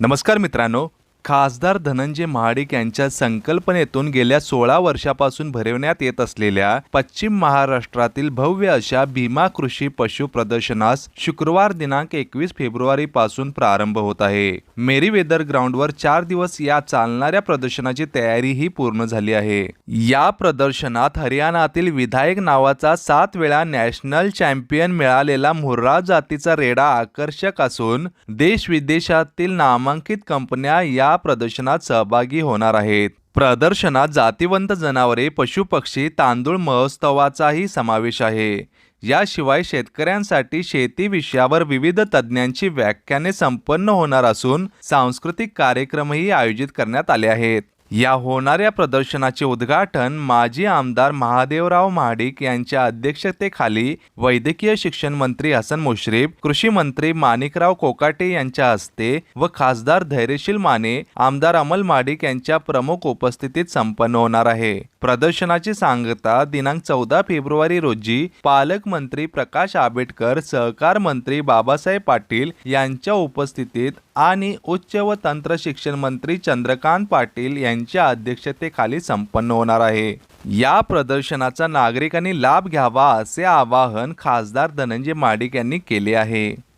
नमस्कार मित्रांनो खासदार धनंजय महाडिक यांच्या संकल्पनेतून गेल्या सोळा वर्षापासून भरवण्यात येत असलेल्या पश्चिम महाराष्ट्रातील भव्य अशा भीमा कृषी पशु प्रदर्शनास शुक्रवार दिनांक एकवीस फेब्रुवारी पासून प्रारंभ होत आहे. मेरी वेदर ग्राउंडवर चार दिवस या चालणाऱ्या प्रदर्शनाची तयारी ही पूर्ण झाली आहे. या प्रदर्शनात हरियाणातील विधायक नावाचा सात वेळा नॅशनल चॅम्पियन मिळालेला मुर्रा जातीचा रेडा आकर्षक असून देश विदेशातील नामांकित कंपन्या या प्रदर्शनात सहभागी होणार आहेत. प्रदर्शनात जातिवंत जनावरे पशुपक्षी तांदूळ महोत्सवाचाही समावेश आहे. याशिवाय शेतकऱ्यांसाठी शेती विषयावर विविध तज्ज्ञांची व्याख्याने संपन्न होणार असून सांस्कृतिक कार्यक्रमही आयोजित करण्यात आले आहेत. या होणाऱ्या प्रदर्शनाचे उद्घाटन माजी आमदार महादेवराव महाडिक यांच्या अध्यक्षतेखाली वैद्यकीय शिक्षण मंत्री हसन मुश्रीफ कृषी मंत्री माणिकराव कोकाटे यांच्या हस्ते व खासदार धैर्यशील माने आमदार अमल महाडिक यांच्या प्रमुख उपस्थितीत संपन्न होणार आहे. प्रदर्शनाची सांगता दिनांक चौदा फेब्रुवारी रोजी पालकमंत्री प्रकाश आंबेडकर सहकार मंत्री बाबासाहेब पाटील यांच्या उपस्थितीत आणि उच्च व तंत्र शिक्षण मंत्री चंद्रकांत पाटील यांच्या अध्यक्षतेखाली संपन्न होणार आहे. या प्रदर्शनाचा नागरिकांनी लाभ घ्यावा असे आवाहन खासदार धनंजय माडिक यांनी केले आहे.